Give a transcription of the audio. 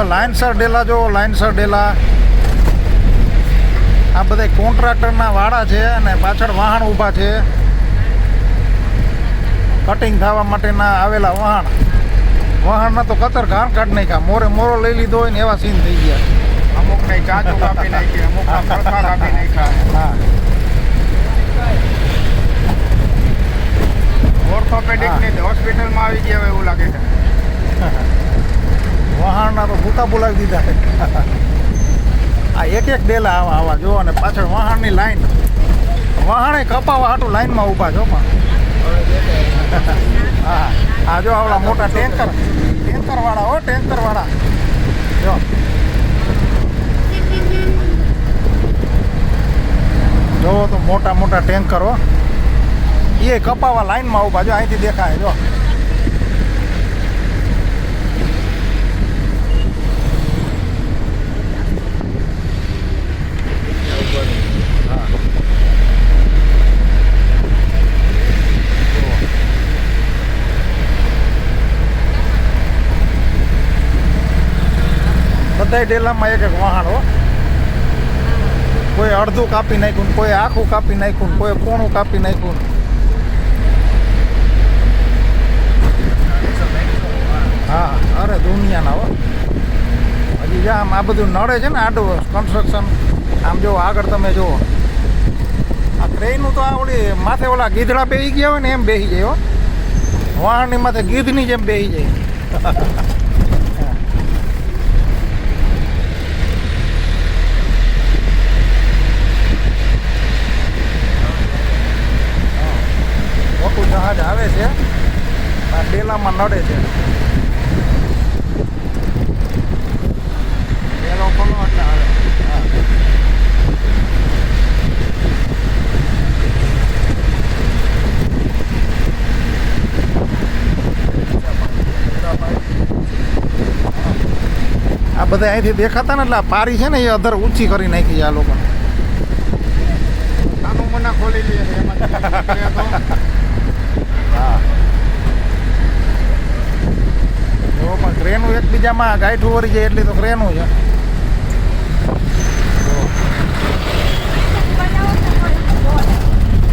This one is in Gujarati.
જો લાઇનસર ડેલા જો લાયન્સર ડેલા. આ બધા કોન્ટ્રાક્ટરના વાડા છે અને પાછળ વાહન ઊભા છે. કટિંગ થવા માટેના આવેલા વાહન. વાહનના તો કતર ઘાણ કાઢ નાખ્યા. મોરે મોરો લઈ લીધો હોય ને એવા સીન થઈ ગયા. અમુક ને ચાચું કાપી નાખી અમુક પડખા આપી નાખ્યા. હા. ઓર્થોપેડિકની હોસ્પિટલમાં આવી ગયા એવું લાગે છે. વાહનના બોલાવી દીધા. આ એક એક ડેલા આવા આવા, જો, અને પાછળ વાહનની લાઈન. વહાણે કપાવા હાટું લાઈનમાં ઊભા છો પણ. હા આ જો આવડા મોટા ટેન્કર, ટેન્કરવાળા, હો, ટેન્કરવાળા. જો. જોવો તો મોટા મોટા ટેન્કર એ કપાવા લાઈનમાં ઊભા, જો અહીંથી દેખાય, જો. બધાય ડેલામાં એક એક વાહન હો. કોઈ અડધું કાપી નાખ્યું કોઈ આખું કાપી નાખ્યું કોઈ કોણું કાપી નાખ્યું હા, અરે દુનિયાના હો. હજી જા આમ આ બધું નડે છે ને આડું કન્સ્ટ્રક્શન આમ જો આગળ તમે જુઓ. આ ક્રેનનું તો આ ઓલી માથે ઓલા ગીધડા બેહી ગયા હોય ને એમ બેસી જાય હો. વાહણની માથે ગીધની જેમ બેસી જાય. જહાજ આવે છે. આ ડેલામાં નડે છે. ડેલો ખોલો એટલે આવે. હા. આ બધા અહીંથી દેખાતા ને એટલે આ પારી છે ને એ અધર ઊંચી કરી નાખી છે આ લોકો. નાનું મના ખોલી લઈએ છે તો હા. જો પણ ક્રેનું એકબીજામાં ગાંઠું વળી જાય એટલી તો ક્રેનું છે.